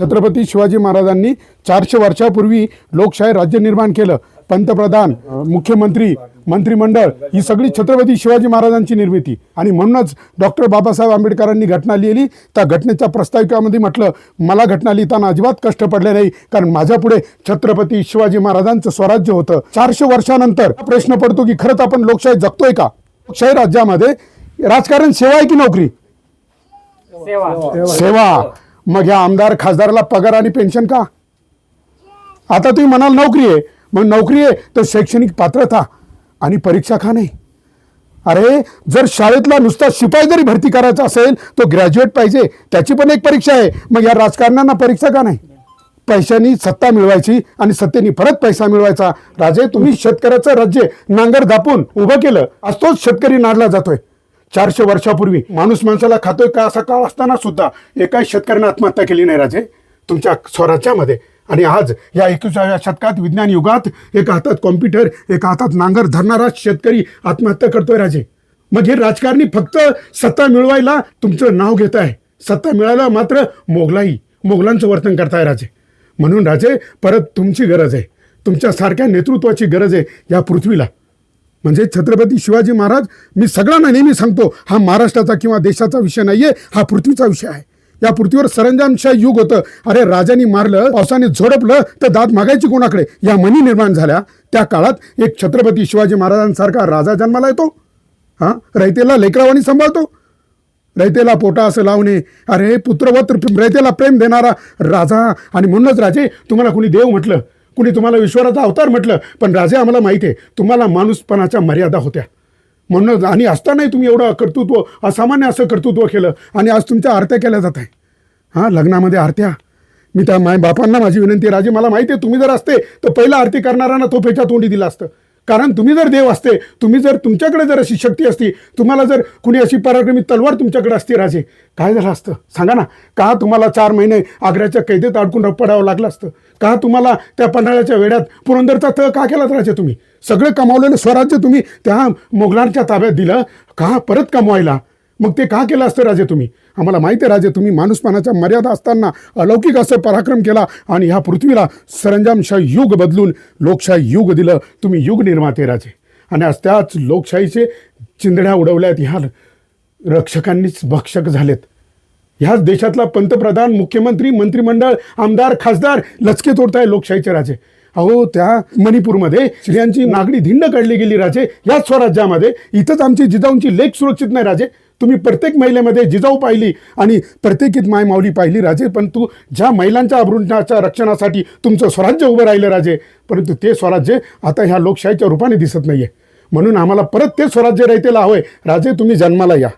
छत्रपती शिवाजी महाराजांनी चारशे वर्षापूर्वी लोकशाही राज्य निर्माण केलं. पंतप्रधान मुख्यमंत्री मंत्रिमंडळ ही सगळी छत्रपती शिवाजी महाराजांची निर्मिती. आणि म्हणूनच डॉक्टर बाबासाहेब आंबेडकरांनी घटना लिहिली. त्या घटनेच्या प्रस्ताविकामध्ये म्हटलं मला घटना लिहिताना अजिबात कष्ट पडले नाही कारण माझ्यापुढे छत्रपती शिवाजी महाराजांचं स्वराज्य होतं. चारशे वर्षानंतर प्रश्न पडतो की खरंच आपण लोकशाही जगतोय का? लोकशाही राज्यामध्ये राजकारण सेवा आहे की नोकरी? सेवा. मग ह्या आमदार खासदाराला पगार आणि पेन्शन का? आता तुम्ही म्हणाल नोकरी आहे मग नोकरी आहे तर शैक्षणिक पात्रता आणि परीक्षा का नाही? अरे जर शाळेतला नुसता शिपाई जरी भरती करायचा असेल तो ग्रॅज्युएट पाहिजे त्याची पण एक परीक्षा आहे. मग या राजकारण्यांना परीक्षा का नाही? पैशानी सत्ता मिळवायची आणि सत्तेनी परत पैसा मिळवायचा. राजे तुम्ही शेतकऱ्याचं राज्य नांगर दापून उभं केलं. आज तोच शेतकरी नाडला जातोय. चारशे वर्षापूर्वी. माणूस माणसाला खातोय का असा काळ असताना सुद्धा एकाही शेतकऱ्यानं आत्महत्या केली नाही राजे तुमच्या स्वराज्यामध्ये. आणि आज या एकविसाव्या शतकात विज्ञान युगात एका हातात कॉम्प्युटर एका हातात नांगर धरणारा शेतकरी आत्महत्या करतोय राजे. मग हे राजकारणी फक्त सत्ता मिळवायला तुमचं नाव घेत आहे. सत्ता मिळायला मात्र मोगलाई मोगलांचं वर्तन करताय राजे. म्हणून राजे परत तुमची गरज आहे. तुमच्यासारख्या नेतृत्वाची गरज आहे या पृथ्वीला. म्हणजे छत्रपती शिवाजी महाराज मी सगळ्यांना नेहमी सांगतो हा महाराष्ट्राचा किंवा देशाचा विषय नाहीये हा पृथ्वीचा विषय आहे. या पृथ्वीवर सरंजामशाही युग होतं. अरे राजांनी मारलं पावसाने झोडपलं तर दात मागायची कोणाकडे? या मनी निर्माण झाल्या. त्या काळात एक छत्रपती शिवाजी महाराजांसारखा राजा जन्माला येतो. हा? रयतेला लेकरावानी सांभाळतो. रयतेला पोटा असं लावणे. अरे पुत्रवत्र रयतेला प्रेम देणारा राजा. आणि म्हणूनच राजे तुम्हाला कुणी देव म्हटलं कुणी तुम्हाला ईश्वराचा अवतार म्हटलं पण राजे आम्हाला माहिती आहे तुम्हाला माणूसपणाच्या मर्यादा होत्या. म्हणून आणि असतानाही तुम्ही एवढं कर्तृत्व असामान्य असं कर्तृत्व केलं आणि आज तुमच्या आरत्या केल्या जात आहे हां लग्नामध्ये आरत्या. मी त्या माय बापांना माझी विनंती आहे, राजे मला माहिती आहे तुम्ही जर असते तर पहिला आरती करणाऱ्यांना तो फेच्या तोंडी दिला असतं. कारण तुम्ही जर देव असते तुम्ही जर तुमच्याकडे जर अशी शक्ती असती तुम्हाला जर कुणी अशी पराक्रमी तलवार तुमच्याकडे असती राजे काय झालं असतं? सांगा ना का तुम्हाला चार महिने आग्र्याच्या कैदेत अडकून पडावं लागलं असतं? का तुम्हाला त्या पन्हाळ्याच्या वेड्यात पुरंदरचा तळ का केलात राजे तुम्ही? सगळं कमावलेलं स्वराज्य तुम्ही त्या मोगलांच्या ताब्यात दिलं? का परत कमवायला? मग ते का केलं असतं राजे तुम्ही? आम्हाला माहिती आहे राजे तुम्ही माणूसपणाच्या मर्यादा असताना अलौकिक असं पराक्रम केला आणि ह्या पृथ्वीला सरंजामशाही युग बदलून लोकशाही युग दिलं. तुम्ही युग निर्माते राजे. आणि आज त्याच लोकशाहीचे चिंधड्या उडवल्यात. ह्या रक्षकांनीच भक्षक झालेत. ह्याच देशातला पंतप्रधान मुख्यमंत्री मंत्रिमंडळ आमदार खासदार लचके तोडताय लोकशाहीचे राजे. अहो त्या मणिपूरमध्ये स्त्रियांची नागडी धिंड काढली गेली राजे. याच स्वराज्यामध्ये इथंच आमची जिजाऊंची लेख सुरक्षित नाही राजे. तुम्ही प्रत्येक महिलेमध्ये जिजाऊ पाहिली आणि प्रत्येकीत माय माऊली पाहिली राजे. पण तू ज्या महिलांच्या अभृंटाच्या रक्षणासाठी तुमचं स्वराज्य उभं राहिलं राजे. परंतु ते स्वराज्य आता ह्या लोकशाहीच्या रूपाने दिसत नाही आहे म्हणून आम्हाला परत ते स्वराज्य राहतेला हवंय. राजे तुम्ही जन्माला या.